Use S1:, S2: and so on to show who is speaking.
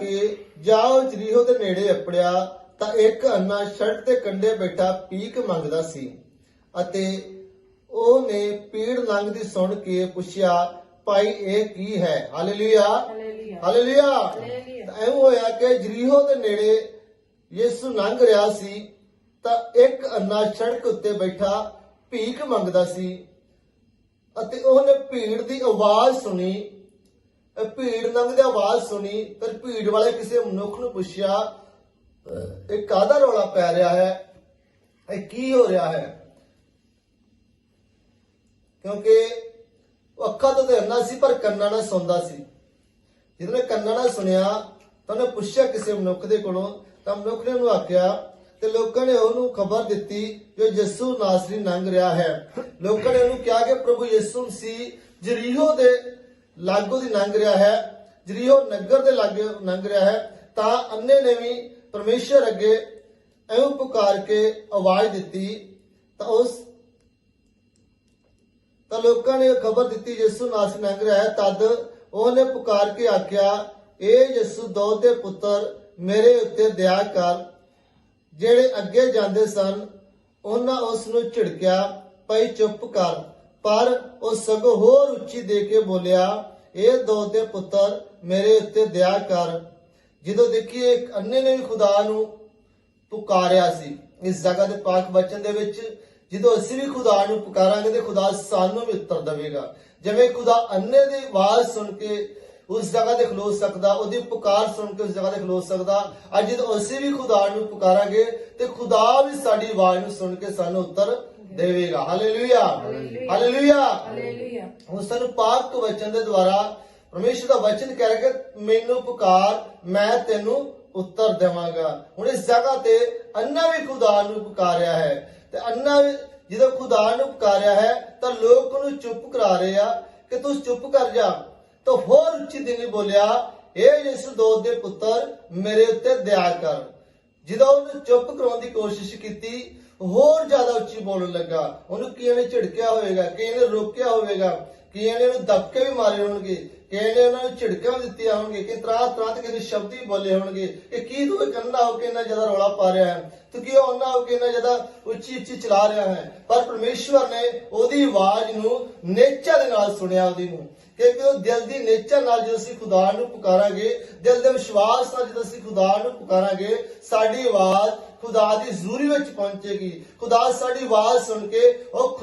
S1: ਕੇ ਜਾਓ ਜਰੀਹੋ ਦੇ ਨੇੜੇ ਅਪੜਿਆ ਤਾਂ ਇੱਕ ਅੰਨਾ ਸੜਕ ਦੇ ਕੰਢੇ ਬੈਠਾ ਪੀਕ ਮੰਗਦਾ ਸੀ। ਅਤੇ ਉਹਨੇ ਪੀੜ ਲੰਘਦੀ ਸੁਣ ਕੇ ਪੁੱਛਿਆ ਭਾਈ ਇਹ ਕੀ ਹੈ? ਹਾਲੇਲੂਇਆ।
S2: ਹਾਲੇਲੂਇਆ।
S1: ਤਾਂ ਐਵੇਂ ਹੋਇਆ ਕਿ ਜਰੀਹੋ ਦੇ ਨੇੜੇ ਯਿਸੂ ਲੰਘ ਰਿਹਾ ਸੀ ਤਾਂ ਇੱਕ ਅੰਨਾ ਸੜਕ ਉੱਤੇ ਬੈਠਾ ਭੀਖ ਮੰਗਦਾ ਸੀ। ਅਤੇ ਉਹਨੇ ਭੀੜ ਦੀ ਆਵਾਜ਼ ਸੁਣੀ। ਭੀੜ ਲੰਘਦੀ ਆਵਾਜ਼ ਸੁਣੀ, ਫਿਰ ਭੀੜ ਵਾਲੇ ਕਿਸੇ ਮਨੁੱਖ ਨੂੰ ਪੁੱਛਿਆ ਇਹ ਕਾਹਦਾ ਰੌਲਾ ਪੈ ਰਿਹਾ ਹੈ? ਇਹ ਕੀ ਹੋ ਰਿਹਾ ਹੈ? ਕਿਉਂਕਿ ਉਹ ਅੱਖਾਂ ਤੋਂ ਤੇ ਸੀ, ਪਰ ਕੰਨਾਂ ਨਾਲ ਸੁਣਦਾ ਸੀ। ਜਦੋਂ ਨੇ ਕੰਨਾਂ ਨਾਲ ਸੁਣਿਆ, ਤਾਂ ਉਹਨੇ ਪੁੱਛਿਆ ਕਿਸੇ ਮਨੁੱਖ ਦੇ ਕੋਲੋਂ, ਤਾਂ ਮਨੁੱਖ ਨੇ ਉਹਨੂੰ ਆਖਿਆ ਤੇ ਲੋਕਾਂ ਨੇ ਉਹਨੂੰ ਖਬਰ ਦਿੱਤੀ ਕਿ ਯਿਸੂ ਨਾਸਰੀ ਲੰਘ ਰਿਹਾ ਹੈ। ਲੋਕਾਂ ਨੇ ਉਹਨੂੰ ਕਿਹਾ ਕਿ ਪ੍ਰਭੂ ਯਿਸੂ ਸੀ ਜਰੀਹੋ ਦੇ ਲਾਗੋ ਦੀ ਲੰਘ ਰਿਹਾ ਹੈ। ਜਰੀਹੋ ਨਗਰ ਦੇ ਲਾਗੇ ਲੰਘ ਰਿਹਾ ਹੈ, ਤਾਂ ਅੰਨੇ ਨੇ ਵੀ ਪਰਮੇਸ਼ਰ ਅੱਗੇ ਐਵੇਂ ਪੁਕਾਰ ਕੇ ਆਵਾਜ਼ ਦਿੱਤੀ, ਤਾਂ ਉਸ ਤਾਂ ਲੋਕਾਂ ਨੇ ਖਬਰ ਦਿੱਤੀ, ਯਿਸੂ ਨਾਸਰੀ ਲੰਘ ਰਿਹਾ ਹੈ। ਤਦ ਉਹਨੇ ਪੁਕਾਰ ਕੇ ਆਖਿਆ ਇਹ ਯਿਸੂ ਦਾਊਦ ਦੇ ਪੁੱਤਰ, ਮੇਰੇ ਉੱਤੇ ਦਇਆ ਕਰ। ਜਿਹੜੇ ਅੱਗੇ ਜਾਂਦੇ ਸਨ, ਉਹਨਾਂ ਉਸ ਨੂੰ ਝਿੜਕਿਆ ਪਈ ਚੁੱਪ ਕਰ। ਪਰ ਉਹ ਸਗੋਂ ਹੋਰ ਉੱਚੀ ਦੇ ਕੇ ਬੋਲਿਆ, ਇਹ ਦਾਊਦ ਪੁੱਤਰ ਮੇਰੇ ਉੱਤੇ ਦਇਆ ਕਰ। ਜਦੋਂ ਦੇਖੀਏ, ਇੱਕ ਅੰਨੇ ਨੇ ਵੀ ਖੁਦਾ ਨੂੰ ਪੁਕਾਰਿਆ ਸੀ। ਇਸ ਜਗ੍ਹਾ ਦੇ ਪਾਕ ਬਚਨ ਦੇ ਵਿੱਚ ਜਦੋਂ ਅਸੀਂ ਵੀ ਖੁਦਾ ਨੂੰ ਪੁਕਾਰਾਂਗੇ ਤੇ ਖੁਦਾ ਸਾਨੂੰ ਵੀ ਉੱਤਰ ਦੇਵੇਗਾ। ਜਿਵੇਂ ਖੁਦਾ ਅੰਨੇ ਦੀ ਆਵਾਜ਼ ਸੁਣ ਕੇ ਉਸ ਜਗ੍ਹਾ ਤੇ ਖਲੋ ਸਕਦਾ, ਉਹਦੀ ਪੁਕਾਰ ਸੁਣ ਕੇ ਉਸ ਜਗ੍ਹਾ ਤੇ ਖਲੋ ਸਕਦਾ, ਅੱਜ ਜਦੋਂ ਅਸੀਂ ਵੀ ਖੁਦਾ ਨੂੰ ਪੁਕਾਰਾਂਗੇ ਤੇ ਖੁਦਾ ਵੀ ਸਾਡੀ ਆਵਾਜ਼ ਨੂੰ ਸੁਣ ਕੇ ਸਾਨੂੰ ਉੱਤਰ ਦੇਵੇਗਾ। ਹਾਲੇਲੂਇਆ ਹਾਲੇਲੂਇਆ ਹੁਣ ਸਾਨੂੰ ਪਾਕ ਵਚਨ ਦੇ ਦੁਆਰਾ ਪਰਮੇਸ਼ਰ ਦਾ ਵਚਨ ਕਹਿ ਰਿਹਾ ਕਿ ਮੈਨੂੰ ਪੁਕਾਰ ਮੈਂ ਤੈਨੂੰ ਉੱਤਰ ਦੇਵਾਂਗਾ। ਹੁਣ ਇਸ ਜਗ੍ਹਾ ਤੇ ਅੰਨਾ ਵੀ ਖੁਦਾ ਨੂੰ ਪੁਕਾਰਿਆ ਹੈ। ਤੇ ਅੰਨਾ ਜਦੋਂ ਖੁਦਾ ਨੂੰ ਪੁਕਾਰਿਆ ਹੈ ਤਾਂ ਲੋਕ ਉਹਨੂੰ ਚੁੱਪ ਕਰਾ ਰਹੇ ਆ ਕਿ ਤੂੰ ਚੁੱਪ ਕਰ ਜਾ। ਤਾਂ ਹੋਰ ਉੱਚੀ ਦਿਨ ਬੋਲਿਆ ਇਹ ਯਿਸੂ ਦੋਦ ਦੇ ਪੁੱਤਰ ਮੇਰੇ ਉੱਤੇ ਦਇਆ ਕਰ। ਜਦੋਂ ਉਹਨੂੰ ਚੁੱਪ ਕਰਾਉਣ ਦੀ ਕੋਸ਼ਿਸ਼ ਕੀਤੀ ਹੋਰ ਜ਼ਿਆਦਾ ਉੱਚੀ ਬੋਲਣ ਲੱਗਾ। ਉਹਨੂੰ ਕੀ ਨੇ ਝਿੜਕਿਆ ਹੋਵੇਗਾ ਕੀ ਨੇ ਰੋਕਿਆ ਹੋਵੇਗਾ ਕੀ ਨੇ ਉਹਨੂੰ ਦਬਕੇ ਵੀ ਮਾਰੇ ਹੋਣਗੇ ਕੀ ਨੇ ਉਹਨਾਂ ਨੂੰ ਝਿੜਕਾਂ ਵੀ ਦਿੱਤੀਆਂ ਹੋਣਗੇ ਕਿ ਤਰਾ ਤਰਾ ਤੇ ਕਿਸੇ ਸ਼ਬਦ ਹੀ ਬੋਲੇ ਹੋਣਗੇ। ਕਿ ਕੀ ਤੂੰ ਇਹ ਕੰਨਾ ਹੋ ਕੇ ਇੰਨਾ ਜ਼ਿਆਦਾ ਰੌਲਾ ਪਾ ਰਿਹਾ ਹੈ? ਤੂੰ ਕੀ ਉਹਨਾਂ ਹੋ ਕੇ ਇੰਨਾ ਜ਼ਿਆਦਾ ਉੱਚੀ ਉੱਚੀ ਚਲਾ ਰਿਹਾ ਹੈ? ਪਰ ਪਰਮੇਸ਼ਵਰ ਨੇ ਉਹਦੀ ਆਵਾਜ਼ ਨੂੰ ਨੇਚਾ ਦੇ ਨਾਲ ਸੁਣਿਆ, ਉਹਦੀ ਨੂੰ। ਕਿਉਂਕਿ ਉਹ ਦਿਲ ਦੀ ਨੇਚਰ ਨਾਲ ਜਦੋਂ ਅਸੀਂ ਖੁਦਾ ਨੂੰ ਪੁਕਾਰਾਂਗੇ, ਦਿਲ ਦੇ ਵਿਸ਼ਵਾਸ ਨਾਲ ਜਦੋਂ ਅਸੀਂ ਖੁਦਾ ਨੂੰ ਪੁਕਾਰਾਂਗੇ, ਸਾਡੀ ਆਵਾਜ਼ ਖੁਦਾ ਦੀ ਜ਼ੂਰੀ ਵਿੱਚ ਪਹੁੰਚੇਗੀ। ਖੁਦਾ ਸਾਡੀ ਆਵਾਜ਼ ਸੁਣ ਕੇ ਉਹ